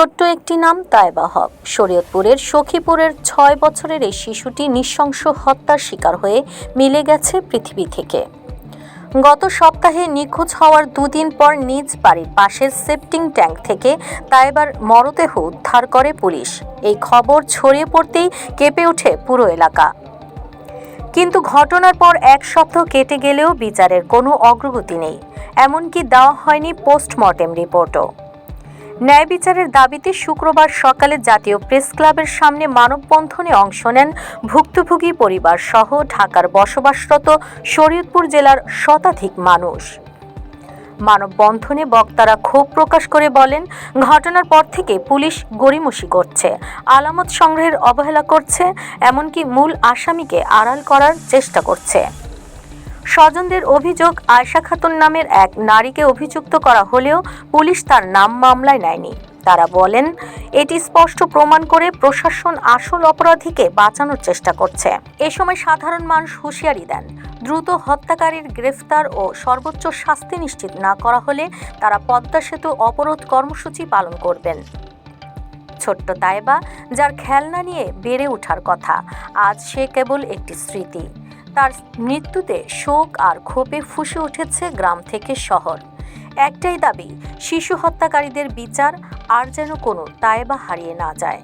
ছোট্ট একটি নাম তাইবা হক। শরীয়তপুরের সখীপুরের ছয় বছরের এই শিশুটি নৃশংস হত্যার শিকার হয়ে মিলে গেছে পৃথিবী থেকে। গত সপ্তাহে নিখোঁজ হওয়ার দুদিন পর নিজ বাড়ির পাশের সেপটিং ট্যাঙ্ক থেকে তাইবার মরদেহ উদ্ধার করে পুলিশ। এই খবর ছড়িয়ে পড়তেই কেঁপে ওঠে পুরো এলাকা। কিন্তু ঘটনার পর এক সপ্তাহ কেটে গেলেও বিচারের কোনো অগ্রগতি নেই। এমনকি দেওয়া হয়নি পোস্টমর্টেম রিপোর্টও। ন্যায় বিচারের দাবিতে শুক্রবার সকালে জাতীয় প্রেস ক্লাবের সামনে মানববন্ধনে অংশ নেন ভুক্তভোগী পরিবার সহ ঢাকার বসবাসরত শরীয়তপুর জেলার শতাধিক মানুষ। মানববন্ধনে বক্তারা ক্ষোভ প্রকাশ করে বলেন, ঘটনার পর থেকে পুলিশ গড়িমসি করছে, আলামত সংগ্রহের অবহেলা করছে, এমনকি মূল আসামিকে আড়াল করার চেষ্টা করছে। স্বজনদের অভিযোগ, আয়শা খাতুন নামের এক নারীকে অভিযুক্ত করা হলেও পুলিশ তার নাম মামলায় নেয়নি। তারা বলেন, এটি স্পষ্ট প্রমাণ করে প্রশাসন আসল অপরাধীকে বাঁচানোর চেষ্টা করছে। এ সময় সাধারণ মানুষ হুঁশিয়ারি দেন, দ্রুত হত্যাকারীর গ্রেফতার ও সর্বোচ্চ শাস্তি নিশ্চিত না করা হলে তারা পদ্মা সেতু অবরোধ কর্মসূচি পালন করবেন। ছোট্ট তাইবা, যার খেলনা নিয়ে বেড়ে ওঠার কথা, আজ সে কেবল একটি স্মৃতি। তার মৃত্যুতে শোক আর ক্ষোভে ফুসে উঠেছে গ্রাম থেকে শহর। একটাই দাবি, শিশু হত্যাকারীদের বিচার আর যেন কোনো তাইবা হারিয়ে না যায়।